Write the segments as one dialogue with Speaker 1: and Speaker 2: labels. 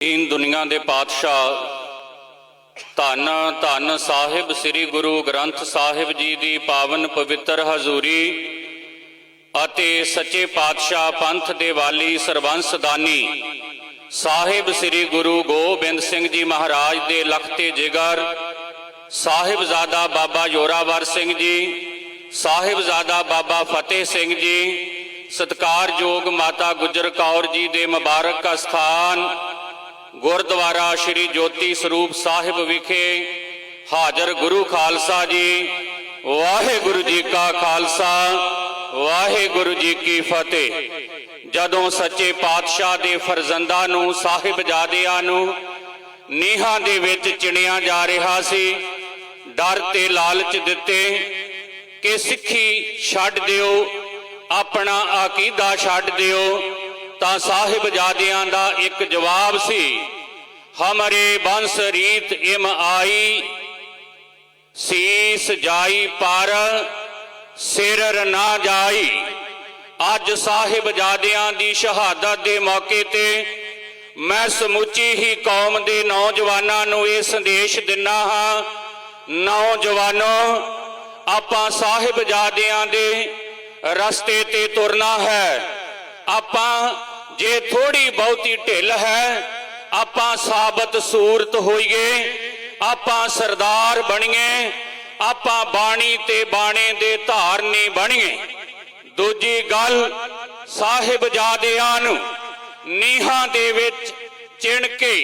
Speaker 1: ਦੀਨ ਦੁਨੀਆ ਦੇ ਪਾਤਸ਼ਾਹ ਧੰਨ ਧੰਨ ਸਾਹਿਬ ਸ੍ਰੀ ਗੁਰੂ ਗ੍ਰੰਥ ਸਾਹਿਬ ਜੀ ਦੀ ਪਾਵਨ ਪਵਿੱਤਰ ਹਜ਼ੂਰੀ ਅਤੇ ਸੱਚੇ ਪਾਤਸ਼ਾਹ ਪੰਥ ਦੇ ਵਾਲੀ ਸਰਬੰਸ ਦਾਨੀ ਸਾਹਿਬ ਸ੍ਰੀ ਗੁਰੂ ਗੋਬਿੰਦ ਸਿੰਘ ਜੀ ਮਹਾਰਾਜ ਦੇ ਲਖਤੇ ਜਿਗਰ ਸਾਹਿਬਜ਼ਾਦਾ ਬਾਬਾ ਜੋਰਾਵਰ ਸਿੰਘ ਜੀ ਸਾਹਿਬਜ਼ਾਦਾ ਬਾਬਾ ਫਤਿਹ ਸਿੰਘ ਜੀ ਸਤਕਾਰਯੋਗ ਮਾਤਾ ਗੁਜਰ ਕੌਰ ਜੀ ਦੇ ਮੁਬਾਰਕ ਅਸਥਾਨ ਗੁਰਦੁਆਰਾ ਸ੍ਰੀ ਜੋਤੀ ਸਰੂਪ ਸਾਹਿਬ ਵਿਖੇ ਹਾਜ਼ਰ ਗੁਰੂ ਖਾਲਸਾ ਜੀ। ਵਾਹਿਗੁਰੂ ਜੀ ਕਾ ਖਾਲਸਾ, ਵਾਹਿਗੁਰੂ ਜੀ ਕੀ ਫਤਿਹ। ਜਦੋਂ ਸੱਚੇ ਪਾਤਸ਼ਾਹ ਦੇ ਫਰਜ਼ੰਦਾਂ ਨੂੰ ਸਾਹਿਬਜ਼ਾਦਿਆਂ ਨੂੰ ਨੀਹਾਂ ਦੇ ਵਿੱਚ ਚਿਣਿਆ ਜਾ ਰਿਹਾ ਸੀ, ਡਰ ਤੇ ਲਾਲਚ ਦਿੱਤੇ ਕਿ ਸਿੱਖੀ ਛੱਡ ਦਿਓ, ਆਪਣਾ ਆਕੀਦਾ ਛੱਡ ਦਿਓ, ਤਾਂ ਸਾਹਿਬਜ਼ਾਦਿਆਂ ਦਾ ਇੱਕ ਜਵਾਬ ਸੀ। ਹਮਰੇ ਬੰਸ ਰੀਤ ਇਮ ਆਈ ਸੀਸ ਜਾਈ ਪਰ ਸਿਰ ਨਾ ਜਾਈ ਅੱਜ ਸਾਹਿਬਜ਼ਾਦਿਆਂ ਦੀ ਸ਼ਹਾਦਤ ਦੇ ਮੌਕੇ ਤੇ ਮੈਂ ਸਮੁੱਚੀ ਹੀ ਕੌਮ ਦੇ ਨੌਜਵਾਨਾਂ ਨੂੰ ਇਹ ਸੰਦੇਸ਼ ਦਿੰਨਾ ਹਾਂ ਨੌਜਵਾਨੋ ਆਪਾਂ ਸਾਹਿਬਜ਼ਾਦਿਆਂ ਦੇ ਰਸਤੇ ਤੇ ਤੁਰਨਾ ਹੈ ਆਪਾਂ ਜੇ ਥੋੜੀ ਬਹੁਤੀ ਢਿੱਲ ਹੈ ਆਪਾਂ ਸਾਬਤ ਸੂਰਤ ਹੋਈਏ, ਆਪਾਂ ਸਰਦਾਰ ਬਣੀਏ, ਆਪਾਂ ਬਾਣੀ ਤੇ ਬਾਣੇ ਦੇ ਧਾਰਨੀ ਬਣੀਏ। ਦੂਜੀ ਗੱਲ ਸਾਹਿਬਜ਼ਾਦਿਆਂ ਨੂੰ ਨੀਹਾਂ ਦੇ ਵਿੱਚ ਚਿਣ ਕੇ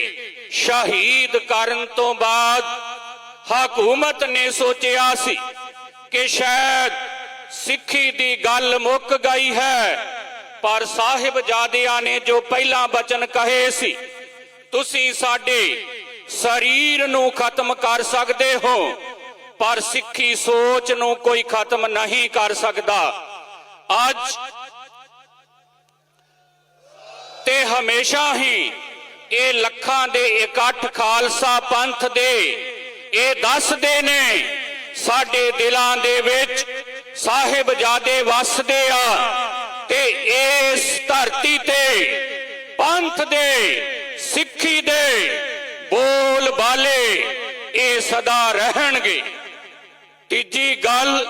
Speaker 1: ਸ਼ਹੀਦ ਕਰਨ ਤੋਂ ਬਾਅਦ ਹਕੂਮਤ ਨੇ ਸੋਚਿਆ ਸੀ ਕਿ ਸ਼ਾਇਦ ਸਿੱਖੀ ਦੀ ਗੱਲ ਮੁੱਕ ਗਈ ਹੈ, ਪਰ ਸਾਹਿਬਜ਼ਾਦਿਆਂ ਨੇ ਜੋ ਪਹਿਲਾਂ ਬਚਨ ਕਹੇ ਸੀ ਤੁਸੀਂ ਸਾਡੇ ਸਰੀਰ ਨੂੰ ਖਤਮ ਕਰ ਸਕਦੇ ਹੋ, ਪਰ ਸਿੱਖੀ ਸੋਚ ਨੂੰ ਕੋਈ ਖਤਮ ਨਹੀਂ ਕਰ ਸਕਦਾ। ਅੱਜ ਤੇ ਹਮੇਸ਼ਾ ਹੀ ਇਹ ਲੱਖਾਂ ਦੇ ਇਕੱਠ ਖਾਲਸਾ ਪੰਥ ਦੇ ਇਹ ਦੱਸਦੇ ਨੇ, ਸਾਡੇ ਦਿਲਾਂ ਦੇ ਵਿੱਚ ਸਾਹਿਬਜ਼ਾਦੇ ਵਸਦੇ ਆ ਤੇ ਇਸ ਧਰਤੀ ਤੇ ਪੰਥ ਦੇ ਸਿੱਖੀ ਦੇ ਬੋਲ ਬਾਲੇ ਇਹ ਸਦਾ ਰਹਿਣਗੇ। ਤੀਜੀ ਗੱਲ,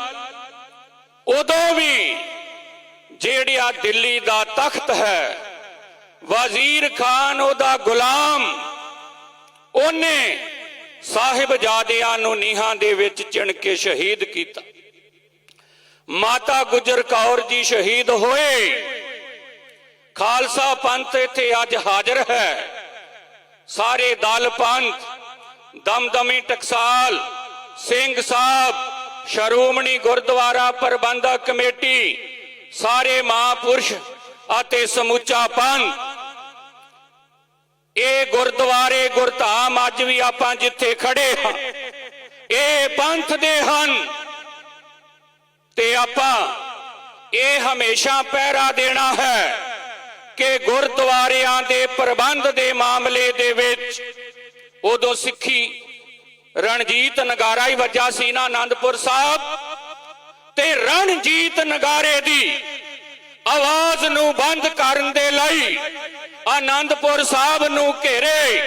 Speaker 1: ਉਦੋਂ ਵੀ ਜਿਹੜਿਆ ਦਿੱਲੀ ਦਾ ਤਖਤ ਹੈ, ਵਜ਼ੀਰ ਖਾਨ ਉਹਦਾ ਗੁਲਾਮ, ਉਹਨੇ ਸਾਹਿਬਜ਼ਾਦਿਆਂ ਨੂੰ ਨੀਹਾਂ ਦੇ ਵਿੱਚ ਚਿਣ ਕੇ ਸ਼ਹੀਦ ਕੀਤਾ। ਮਾਤਾ ਗੁਜਰ ਕੌਰ ਜੀ ਸ਼ਹੀਦ ਹੋਏ। ਖਾਲਸਾ ਪੰਥ ਇੱਥੇ ਅੱਜ ਹਾਜ਼ਰ ਹੈ। ਸਾਰੇ ਦਲ ਪੰਥ, ਦਮਦਮੀ ਟਕਸਾਲ, ਸਿੰਘ ਸਾਹਿਬ, ਸ਼ਰੋਮਣੀ ਗੁਰਦੁਆਰਾ ਪ੍ਰਬੰਧਕ ਕਮੇਟੀ, ਸਾਰੇ ਮਹਾਂਪੁਰਸ਼ ਅਤੇ ਸਮੁੱਚਾ ਪੰਥ। ਇਹ ਗੁਰਦੁਆਰੇ ਗੁਰਧਾਮ ਅੱਜ ਵੀ ਆਪਾਂ ਜਿੱਥੇ ਖੜੇ ਹਾਂ, ਇਹ ਪੰਥ ਦੇ ਹਨ। ਤੇ ਆਪਾਂ ਇਹ ਹਮੇਸ਼ਾ ਪਹਿਰਾ ਦੇਣਾ ਹੈ। ਕਿ ਗੁਰਦੁਆਰਿਆਂ ਦੇ ਪ੍ਰਬੰਧ ਦੇ ਮਾਮਲੇ ਦੇ ਵਿੱਚ ਉਦੋਂ ਸਿੱਖੀ ਰਣਜੀਤ ਨਗਾਰਾ ਹੀ ਵੱਜਾ ਸੀ ਨਾ ਆਨੰਦਪੁਰ ਸਾਹਿਬ ਤੇ ਰਣਜੀਤ ਨਗਾਰੇ ਦੀ ਆਵਾਜ਼ ਨੂੰ ਬੰਦ ਕਰਨ ਦੇ ਲਈ ਆਨੰਦਪੁਰ ਸਾਹਿਬ ਨੂੰ ਘੇਰੇ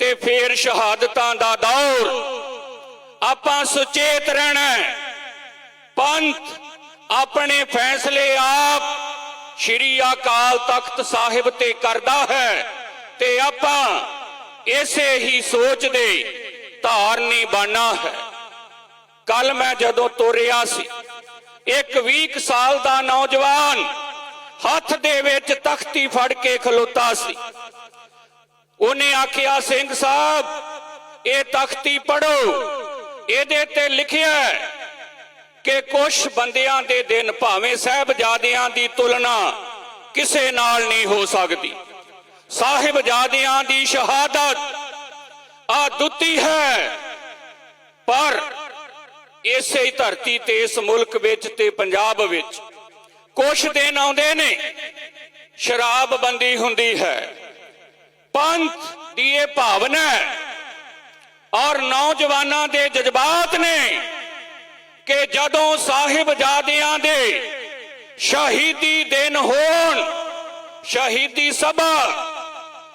Speaker 1: ਤੇ ਫੇਰ ਸ਼ਹਾਦਤਾਂ ਦਾ ਦੌਰ। ਆਪਾਂ ਸੁਚੇਤ ਰਹਿਣਾ ਪੰਥ ਆਪਣੇ ਫੈਸਲੇ ਆਪ ਸ਼੍ਰੀ ਅਕਾਲ ਤਖਤ ਸਾਹਿਬ ਤੇ ਕਰਦਾ ਹੈ ਤੇ ਆਪਾਂ ਇਸੇ ਹੀ ਸੋਚ ਦੇ ਧਾਰਨੀ ਬਣਨਾ ਹੈ। ਕੱਲ ਮੈਂ ਜਦੋਂ ਤੋਰਿਆ ਸੀ, ਇੱਕ 20 ਸਾਲ ਦਾ ਨੌਜਵਾਨ ਹੱਥ ਦੇ ਵਿੱਚ ਤਖਤੀ ਫੜ ਕੇ ਖਲੋਤਾ ਸੀ। ਉਹਨੇ ਆਖਿਆ, ਸਿੰਘ ਸਾਹਿਬ, ਇਹ ਤਖਤੀ ਪੜੋ ਇਹਦੇ ਤੇ ਲਿਖਿਆ ਹੈ ਕਿ ਕੁਝ ਬੰਦਿਆਂ ਦੇ ਦਿਨ ਭਾਵੇਂ ਸਾਹਿਬਜ਼ਾਦਿਆਂ ਦੀ ਤੁਲਨਾ ਕਿਸੇ ਨਾਲ ਨਹੀਂ ਹੋ ਸਕਦੀ। ਸਾਹਿਬਜ਼ਾਦਿਆਂ ਦੀ ਸ਼ਹਾਦਤ ਆਦੁੱਤੀ ਹੈ, ਪਰ ਇਸੇ ਹੀ ਧਰਤੀ ਤੇ, ਇਸ ਮੁਲਕ ਵਿੱਚ ਤੇ ਪੰਜਾਬ ਵਿੱਚ ਕੁਝ ਦਿਨ ਆਉਂਦੇ ਨੇ ਸ਼ਰਾਬਬੰਦੀ ਹੁੰਦੀ ਹੈ। ਪੰਥ ਦੀ ਇਹ ਭਾਵਨਾ ਔਰ ਨੌਜਵਾਨਾਂ ਦੇ ਜਜ਼ਬਾਤ ਨੇ ਕਿ ਜਦੋਂ ਸਾਹਿਬਜ਼ਾਦਿਆਂ ਦੇ ਸ਼ਹੀਦੀ ਦਿਨ ਹੋਣ, ਸ਼ਹੀਦੀ ਸਭਾ,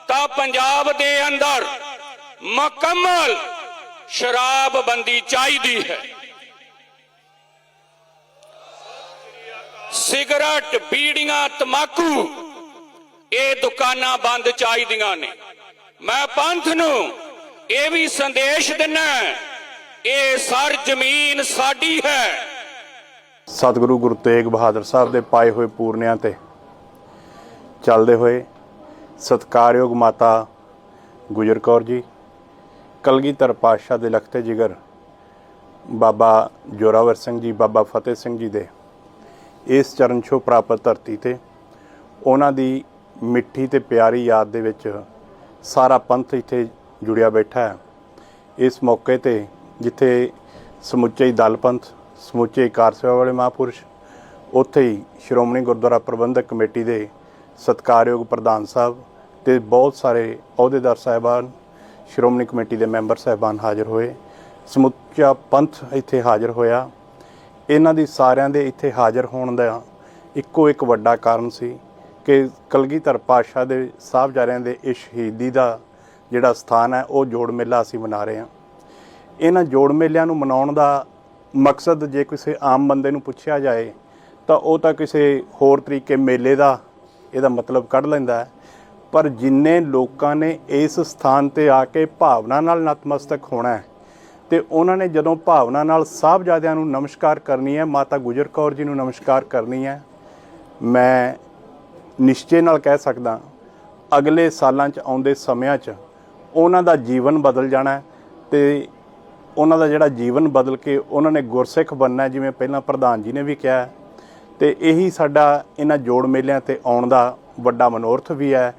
Speaker 1: ਤਾਂ ਪੰਜਾਬ ਦੇ ਅੰਦਰ ਮੁਕੰਮਲ ਸ਼ਰਾਬਬੰਦੀ ਚਾਹੀਦੀ ਹੈ। ਸਿਗਰਟ, ਬੀੜੀਆਂ, ਤਮਾਕੂ, ਇਹ ਦੁਕਾਨਾਂ ਬੰਦ ਚਾਹੀਦੀਆਂ ਨੇ। ਮੈਂ ਪੰਥ ਨੂੰ ਇਹ ਵੀ ਸੰਦੇਸ਼ ਦਿੰਨਾ ਇਹ ਸਰ ਜ਼ਮੀਨ ਸਾਡੀ ਹੈ।
Speaker 2: ਸਤਿਗੁਰੂ ਗੁਰੂ ਤੇਗ ਬਹਾਦਰ ਸਾਹਿਬ ਦੇ ਪਾਏ ਹੋਏ ਪੂਰਨਿਆਂ ਤੇ ਚੱਲਦੇ ਹੋਏ ਸਤਕਾਰਯੋਗ ਮਾਤਾ ਗੁਜਰ ਕੌਰ ਜੀ, ਕਲਗੀਧਰ ਪਾਤਸ਼ਾਹ ਦੇ ਲਖਤੇ ਜਿਗਰ ਬਾਬਾ ਜੋਰਾਵਰ ਸਿੰਘ ਜੀ, ਬਾਬਾ ਫਤਿਹ ਸਿੰਘ ਜੀ ਦੇ ਇਸ ਚਰਨ ਛੋ ਪ੍ਰਾਪਤ ਧਰਤੀ ਤੇ ਉਹਨਾਂ ਦੀ ਮਿੱਠੀ ਤੇ ਪਿਆਰੀ ਯਾਦ ਦੇ ਵਿੱਚ ਸਾਰਾ ਪੰਥ ਇੱਥੇ ਜੁੜਿਆ ਬੈਠਾ ਹੈ। ਇਸ ਮੌਕੇ ਤੇ ਜਿੱਥੇ ਸਮੁੱਚੇ ਹੀ ਦਲ ਪੰਥ, ਸਮੁੱਚੇ ਕਾਰ ਸੇਵਾ ਵਾਲੇ ਮਹਾਂਪੁਰਸ਼, ਉੱਥੇ ਹੀ ਸ਼੍ਰੋਮਣੀ ਗੁਰਦੁਆਰਾ ਪ੍ਰਬੰਧਕ ਕਮੇਟੀ ਦੇ ਸਤਕਾਰਯੋਗ ਪ੍ਰਧਾਨ ਸਾਹਿਬ ਤੇ ਬਹੁਤ ਸਾਰੇ ਅਹੁਦੇਦਾਰ ਸਾਹਿਬਾਨ, ਸ਼੍ਰੋਮਣੀ ਕਮੇਟੀ ਦੇ ਮੈਂਬਰ ਸਾਹਿਬਾਨ ਹਾਜ਼ਰ ਹੋਏ। ਸਮੁੱਚਾ ਪੰਥ ਇੱਥੇ ਹਾਜ਼ਰ ਹੋਇਆ। ਇਹਨਾਂ ਦੀ ਸਾਰਿਆਂ ਦੇ ਇੱਥੇ ਹਾਜ਼ਰ ਹੋਣ ਦਾ ਇੱਕੋ ਇੱਕ ਵੱਡਾ ਕਾਰਨ ਸੀ ਕਿ ਕਲਗੀਧਰ ਪਾਤਸ਼ਾਹ ਦੇ ਸਾਹਿਬਜ਼ਾਰਿਆਂ ਦੇ ਇਹ ਸ਼ਹੀਦੀ ਦਾ ਜਿਹੜਾ ਸਥਾਨ ਹੈ, ਉਹ ਜੋੜ ਮੇਲਾ ਅਸੀਂ ਮਨਾ ਰਹੇ ਹਾਂ। ਇਹਨਾਂ ਜੋੜ ਮੇਲਿਆਂ ਨੂੰ ਮਨਾਉਣ ਦਾ ਮਕਸਦ ਜੇ ਕਿਸੇ ਆਮ ਬੰਦੇ ਨੂੰ ਪੁੱਛਿਆ ਜਾਏ, ਤਾਂ ਉਹ ਤਾਂ ਕਿਸੇ ਹੋਰ ਤਰੀਕੇ ਮੇਲੇ ਦਾ ਇਹਦਾ ਮਤਲਬ ਕੱਢ ਲੈਂਦਾ ਹੈ। ਪਰ ਜਿੰਨੇ ਲੋਕਾਂ ਨੇ ਇਸ ਸਥਾਨ ਤੇ ਆ ਕੇ ਭਾਵਨਾ ਨਾਲ ਨਤਮਸਤਕ ਹੋਣਾ ਹੈ, ਤੇ ਉਹਨਾਂ ਨੇ ਜਦੋਂ ਭਾਵਨਾ ਨਾਲ ਸਾਹਿਬਜ਼ਾਦਿਆਂ ਨੂੰ ਨਮਸਕਾਰ ਕਰਨੀ ਹੈ, ਮਾਤਾ ਗੁਜਰ ਕੌਰ ਜੀ ਨੂੰ ਨਮਸਕਾਰ ਕਰਨੀ ਹੈ, ਮੈਂ ਨਿਸ਼ਚੇ ਨਾਲ ਕਹਿ ਸਕਦਾ ਅਗਲੇ ਸਾਲਾਂ 'ਚ ਆਉਂਦੇ ਸਮਿਆਂ 'ਚ ਉਹਨਾਂ ਦਾ ਜੀਵਨ ਬਦਲ ਜਾਣਾ ਹੈ ਤੇ ਉਹਨਾਂ ਦਾ ਜਿਹੜਾ ਜੀਵਨ ਬਦਲ ਕੇ ਉਹਨਾਂ ਨੇ ਗੁਰਸਿੱਖ ਬਣਨਾ ਜਿਵੇਂ ਪਹਿਲਾਂ ਪ੍ਰਧਾਨ ਜੀ ਨੇ ਵੀ ਕਿਹਾ ਹੈ। ਤੇ ਇਹੀ ਸਾਡਾ ਇਹਨਾਂ ਜੋੜ ਮੇਲਿਆਂ ਤੇ ਆਉਣ ਦਾ ਵੱਡਾ ਮਨੋਰਥ ਵੀ ਹੈ